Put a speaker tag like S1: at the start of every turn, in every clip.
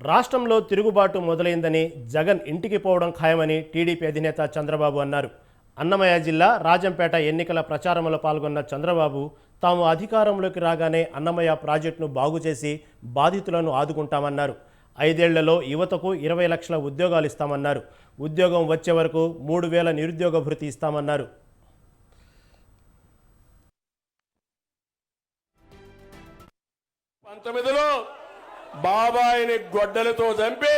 S1: రాష్ట్రంలో తిరుగుబాటు మొదలైందని జగన్ ఇంటికి పోవడం ఖాయమని టీడీపీ అధినేత చంద్రబాబు అన్నారు. అన్నమయ్య జిల్లా రాజంపేట ఎన్నికల ప్రచారంలో పాల్గొన్న చంద్రబాబు తాము అధికారంలోకి రాగానే అన్నమయ్య ప్రాజెక్టును బాగు చేసి బాధితులను ఆదుకుంటామన్నారు. ఐదేళ్ళలో యువతకు ఇరవై లక్షల ఉద్యోగాలు ఇస్తామన్నారు. ఉద్యోగం వచ్చే వరకు మూడు వేల నిరుద్యోగ భృతి ఇస్తామన్నారు.
S2: పంతొమ్మిదిలో బాబాయిని గొడ్డలతో చంపి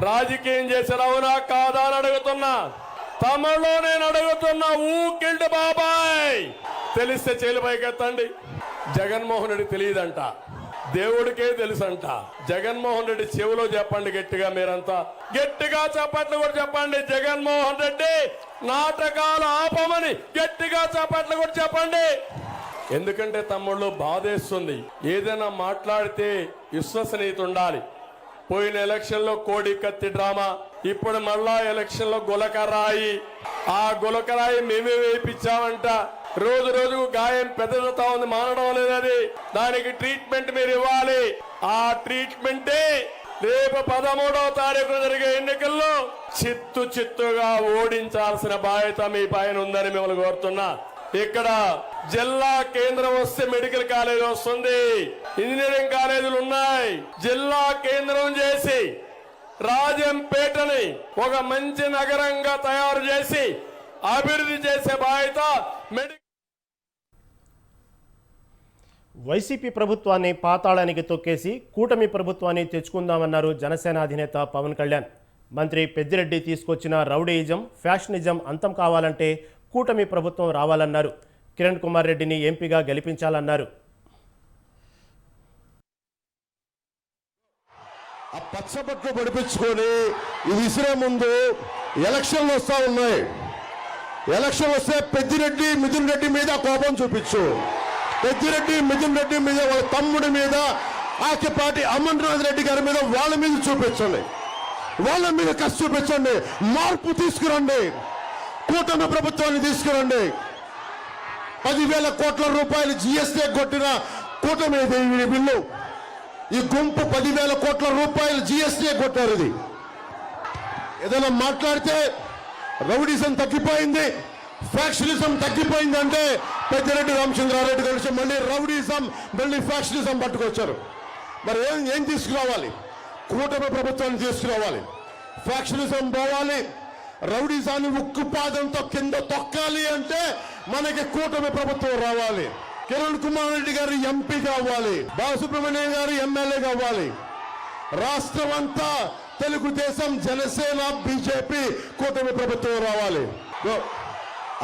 S2: రాజకీయం చేసిన అవునా కాదా అని అడుగుతున్నా. తమలో నేను అడుగుతున్నా ఊకిల్డ్ బాబాయ్! తెలిస్తే చేలిపైకెత్తండి జగన్మోహన్ రెడ్డి తెలియదంట. దేవుడికే తెలుసంట. జగన్మోహన్ రెడ్డి చెవిలో చెప్పండి గట్టిగా మీరంతా. గట్టిగా చప్పట్లు కూడా చెప్పండి జగన్మోహన్ రెడ్డి. నాటకాలు ఆపమని గట్టిగా చప్పట్లు కూడా చెప్పండి. ఎందుకంటే తమ్ముళ్ళు బాధేస్తుంది. ఏదైనా మాట్లాడితే విశ్వసనీయత ఉండాలి పోయిన ఎలక్షన్లో కోడి కత్తి డ్రామా ఇప్పుడు మళ్ళా ఎలక్షన్లో గులకరాయి. ఆ గులకరాయి మేమే వేయించామంట. రోజు రోజుకు గాయం పెద్దదవుతా ఉంది మానడం లేదది దానికి ట్రీట్మెంట్ మీరు ఇవ్వాలి. ఆ ట్రీట్మెంటే రేపు పదమూడవ తారీఖు జరిగే ఎన్నికల్లో చిత్తు చిత్తుగా ఓడించాల్సిన బాధ్యత మీ పైన ఉందని మిమ్మల్ని కోరుతున్నా. ఇక్కడ జిల్లా కేంద్రం వస్తే మెడికల్ కాలేజ్ వస్తుంది. ఇంజనీరింగ్ కాలేజీలు ఉన్నాయి. జిల్లా కేంద్రం చేసి రాజంపేటని ఒక మంచి నగరంగా తయారు చేసి అభివృద్ధి చేసే బాధ్యత మెడికల్
S1: వైసీపీ ప్రభుత్వాన్ని పాతాళానికి తొక్కేసి కూటమి ప్రభుత్వాన్ని తెచ్చుకుందామన్నారు జనసేన అధినేత పవన్ కళ్యాణ్. మంత్రి పెద్దిరెడ్డి తీసుకొచ్చిన రౌడీయిజం ఫ్యాషనిజం అంతం కావాలంటే కూటమి ప్రభుత్వం రావాలన్నారు. కిరణ్ కుమార్ రెడ్డిని ఎంపీగా గెలిపించాలన్నారు.
S3: ఆ పచ్చబట్లు పడిపించుకొని ఇది విసిరే ముందు ఎలక్షన్లు వస్తా ఉన్నాయి. ఎలక్షన్ వస్తే పెద్దిరెడ్డి మిథున్ రెడ్డి మీద కోపం చూపించు. పెద్దిరెడ్డి మిథున్ రెడ్డి మీద వాళ్ళ తమ్ముడి మీద ఆకిపాటి అమర్నాథ్ రెడ్డి గారి మీద వాళ్ళ మీద చూపించండి. వాళ్ళ మీద కసి చూపించండి. మార్పు తీసుకురండి. కూటమి ప్రభుత్వాన్ని తీసుకురండి. పదివేల కోట్ల రూపాయలు జిఎస్టీ కొట్టిన కూటమి ఇది బిల్లు. ఈ గుంపు పదివేల కోట్ల రూపాయలు జిఎస్టీ కొట్టారు ఇది. ఏదైనా మాట్లాడితే రౌడీజం తగ్గిపోయింది ఫ్యాక్షనిజం తగ్గిపోయింది అంటే పెద్దిరెడ్డి రామచంద్రారెడ్డి కలిసి మళ్ళీ రౌడీజం మళ్ళీ ఫ్యాక్షనిజం పట్టుకొచ్చారు. మరి ఏం ఏం తీసుకురావాలి? కూటమి ప్రభుత్వాన్ని తీసుకురావాలి. ఫ్యాక్షనిజం పోవాలి రౌడీజాన్ని ఉక్కుపాదంతో కింద తొక్కాలి అంటే మనకి కూటమి ప్రభుత్వం రావాలి. కిరణ్ కుమార్ రెడ్డి గారు ఎంపీ కావాలి బాలసుబ్రహ్మణ్యం గారు ఎమ్మెల్యేగా కావాలి రాష్ట్రం అంతా తెలుగుదేశం జనసేన బీజేపీ కూటమి ప్రభుత్వం రావాలి.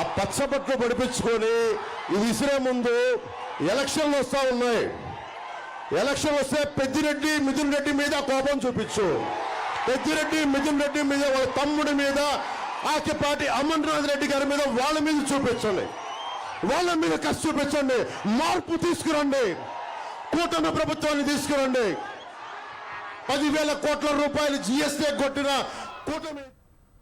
S3: ఆ పచ్చబట్లు పడిపించుకొని ఇది ఇసురే ముందు ఎలక్షన్లు వస్తా ఉన్నాయి. ఎలక్షన్ వస్తే పెద్దిరెడ్డి మిథున్ రెడ్డి మీద కోపం చూపించు. పెద్దిరెడ్డి మిథున్ రెడ్డి మీద వాళ్ళ తమ్ముడి మీద ఆకిపాటి అమర్నాథ్ రెడ్డి గారి మీద వాళ్ళ మీద చూపించండి. వాళ్ళ మీద కసి చూపించండి. మార్పు తీసుకురండి. కూటమి ప్రభుత్వాన్ని తీసుకురండి. పదివేల కోట్ల రూపాయలు జిఎస్టీ కొట్టిన కూటమి